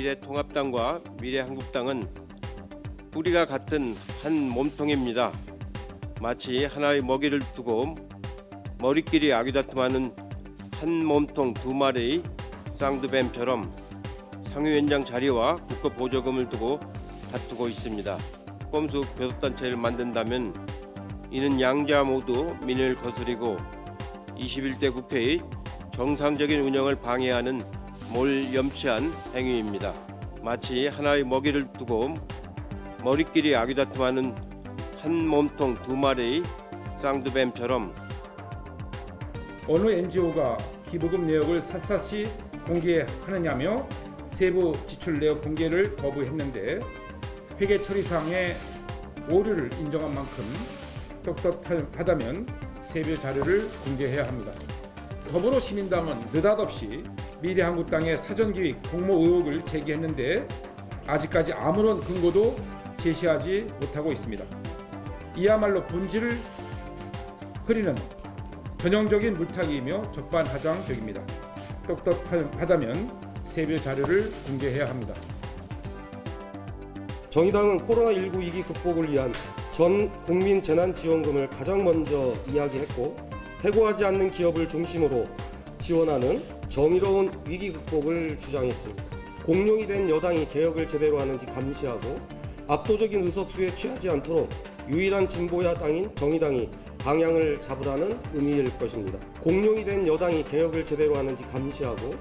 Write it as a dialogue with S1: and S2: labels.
S1: 미래통합당과 미래한국당은 뿌리가 같은 한 몸통입니다. 마치 하나의 먹이를 두고 머리끼리 아귀다툼하는 한 몸통 두 마리의 쌍두뱀처럼 상위원장 자리와 국가 보조금을 두고 다투고 있습니다. 꼼수 교섭단체를 만든다면 이는 양자 모두 민을 거스리고 21대 국회의 정상적인 운영을 방해하는 몰염치한 행위입니다. 마치 하나의 먹이를 두고 머리끼리 아귀다툼하는 한 몸통 두 마리의 쌍두뱀처럼
S2: 어느 NGO가 기부금 내역을 샅샅이 공개하느냐며 세부 지출 내역 공개를 거부했는데 회계 처리상의 오류를 인정한 만큼 떳떳하다면 세부 자료를 공개해야 합니다. 더불어시민당은 느닷없이 미래한국당의 사전기획 공모 의혹을 제기했는데 아직까지 아무런 근거도 제시하지 못하고 있습니다. 이야말로 본질을 흐리는 전형적인 물타기이며 적반하장적입니다. 똑똑하다면 세부 자료를 공개해야 합니다.
S3: 정의당은 코로나19 위기 극복을 위한 전 국민 재난지원금을 가장 먼저 이야기했고 해고하지 않는 기업을 중심으로 지원하는 정의로운 위기 극복을 주장했습니다. 공룡이 된 여당이 개혁을 제대로 하는지 감시하고 압도적인 의석수에 취하지 않도록 유일한 진보야당인 정의당이 방향을 잡으라는 의미일 것입니다. 공룡이 된 여당이 개혁을 제대로 하는지 감시하고